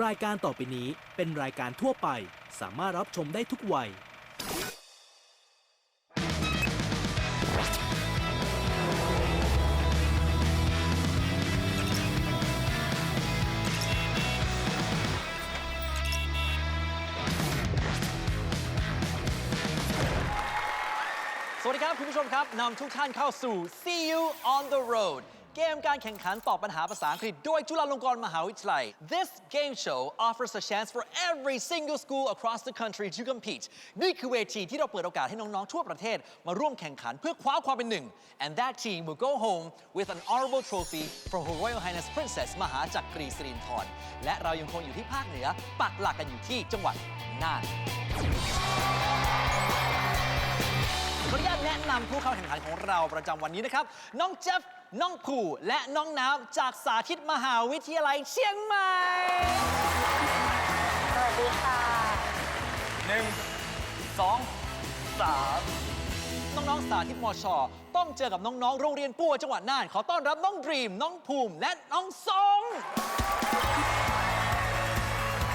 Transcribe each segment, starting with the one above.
รายการต่อไปนี้เป็นรายการทั่วไป สามารถรับชมได้ทุกวัย สวัสดีครับ คุณผู้ชมครับนำทุกท่านเข้าสู่ See You on the Road เกมการแข่งขันตอบปัญหาภาษาอังกฤษโดยจุฬาลงกรณ์มหาวิทยาลัย This game show offers a chance for every single school across the country to compete นี่คือเวทีที่เราเปิดโอกาสให้น้อง ๆ ทั่วประเทศ มาร่วมแข่งขันเพื่อคว้าความเป็นหนึ่ง and that team will go home with an honorable trophy from Her Royal Highness Princess มหาจักรีสิรินธรและเรายังคงอยู่ที่ภาคเหนือ ปักหลักกันอยู่ที่จังหวัดน่านขออนุญาตแนะนำผู้เข้าแข่งขันของเราประจำวันนี้นะครับ น้องเจฟ น้องภูและน้องน้ำจากสาธิตมหาวิทยาลัยเชียงใหม่ สวัสดีค่ะ หนึ่งสองสามน้องๆสาธิตมชต้องเจอกับน้องๆ โรงเรียนปัวจังหวัดน่าน ขอต้อนรับน้องดรีม น้องภูมิ และน้องสง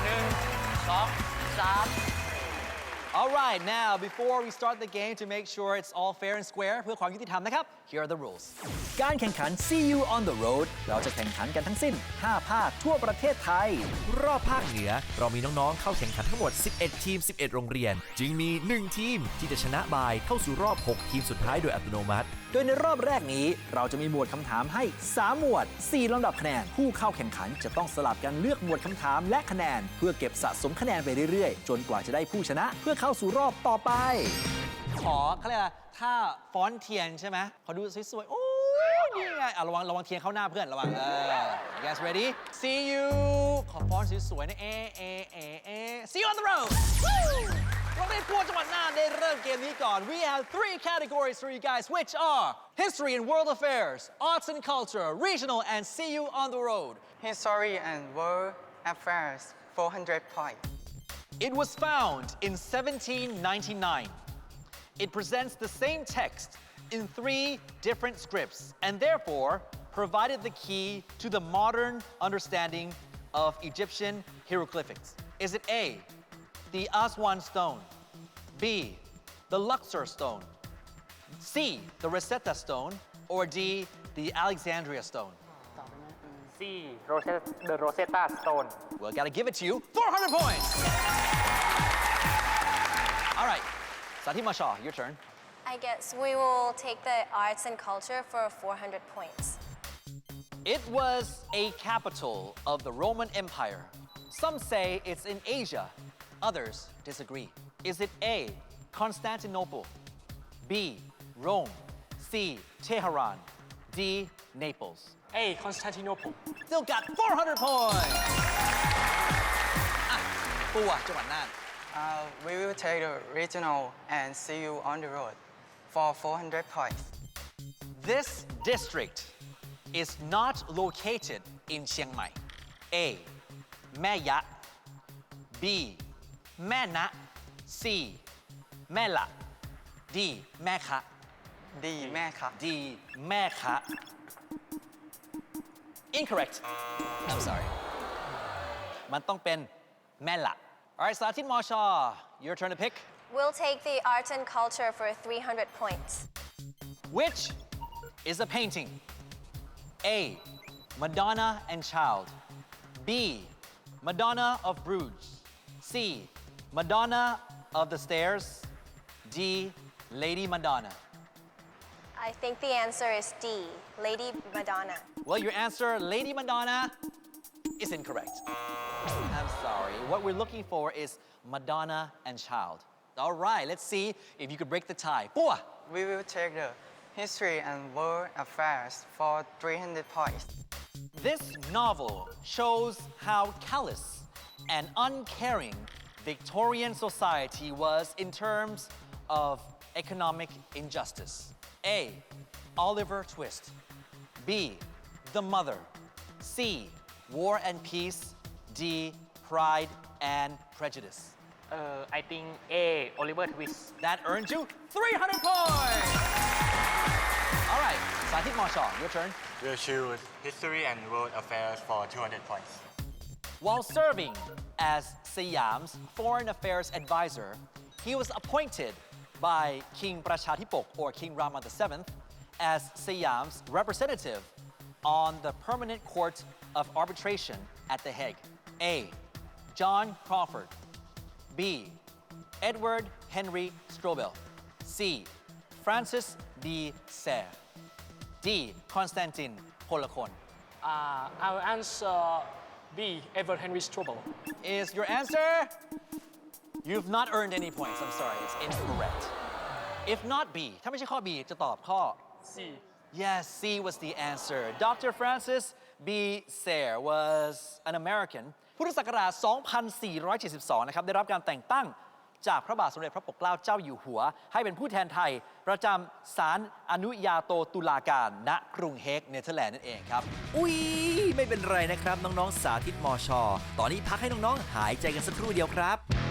หนึ่งสองสาม All right, now before we start the game to make sure it's all fair and square เพื่อความยุติธรรมนะครับ here are the rules การแข่งขัน See You on the Road เราจะแข่งขันกันทั้งสิ้น 5 ภาคทั่วประเทศไทย รอบภาคเหนือ เรามีน้อง ๆ เข้าแข่งขันทั้งหมด 11 ทีม 11 โรงเรียน จึงมี 1 ทีมที่จะชนะบายเข้าสู่รอบ 6 ทีมสุดท้ายโดยอัตโนมัติ ดยในรอบแรกนี้เราจะมีหมวดคำถามให้ 3 หมวด 4ลำดับคะแนน ผู้เข้าแข่งขันจะต้องสลับกันเลือกหมวดคำถามและคะแนน เพื่อเก็บสะสมคะแนนไปเรื่อยๆ จนกว่าจะได้ผู้ชนะ เพื่อเข้าสู่รอบต่อไป ขอเขาเรียกอะไรถ้าฟอนเทียนใช่ไหมขอดูสวยๆ โอ้ยนี่ไงอะระวังระวังเทียนเข้าหน้าเพื่อนระวังเออ you guys ready see you ขอฟอนสวยๆนะเอเอเอเอ see you on the road เริ่มเกมนี้ก่อน we have three categories for you guys which are history and world affairs arts and culture regional and see you on the road History and World Affairs 400 points. It was found in 1799. It presents the same text in three different scripts and therefore provided the key to the modern understanding of Egyptian hieroglyphics. Is it A, the Aswan stone, B, the Luxor stone, C, the Rosetta stone, or D, the Alexandria stone? C Rosetta The Rosetta Stone Well, gotta give it to you. 400 points! All right, Satima Shah, your turn. I guess we will take the arts and culture for 400 points. It was a capital of the Roman Empire. Some say it's in Asia, others disagree. Is it A, Constantinople, B, Rome, C, Tehran, D, Naples? A Constantinople Still got 400 points! อ่ะปัวจังหวัดน่าน Uh, we will take the regional and see you on the road for 400 points. This district is not located in Chiang Mai. A. แม่ยะ B. แม่นะ C. แม่ละ D. แม่คะ D แม่ค่ะ D. แม่คะ Incorrect I'm sorry มันต้องเป็นแม่ละ Alright สาธิตมอชอ Your turn to pick We'll take the arts and culture for 300 points. Which is a painting? A. Madonna and Child. B. Madonna of Bruges. C. Madonna of the Stairs. D. Lady Madonna. I think the answer is D, Lady Madonna. Well, your answer, Lady Madonna, is incorrect. I'm sorry. What we're looking for is Madonna and Child. All right, let's see if you could break the tie. Bua! We will take the History and World Affairs for 300 points. This novel shows how callous and uncaring Victorian society was in terms of economic injustice? A. Oliver Twist. B. The Mother. C. War and Peace. D. Pride and Prejudice. Uh, I think A. Oliver Twist. That earned you 300 points! All right, Sahit Marshall, your turn. We'll choose History and World Affairs for 200 points. While serving, as Siam's foreign affairs advisor, he was appointed by King Prachadipok or King Rama VII as Siam's representative on the permanent court of arbitration at The Hague. A. John Crawford. B. Edward Henry Strobel. C. Francis D. Serre. D. Konstantin Polakon. Uh, I'll answer B. Edward Henry Strobel. Is your answer? You've not earned any points. I'm sorry, it's incorrect. If not B ถ้าไม่ใช่ข้อ B จะตอบข้อ C. Yes, C was the answer. Dr. Francis B. Sayre was an American พุทธศักราช 2472 นะครับ ได้รับการแต่งตั้ง จากพระบาทสมเด็จพระปกเกล้าเจ้าอยู่หัว ให้เป็นผู้แทนไทย ประจำศาลอนุญาโตตุลาการณกรุงเฮกเนเธอร์แลนด์นั่นเองครับ อุ๊ย ไม่เป็นไรนะครับ น้อง ๆ สาธิตมอชอตอนนี้พักให้น้อง ๆ หายใจกันสักครู่เดียวครับ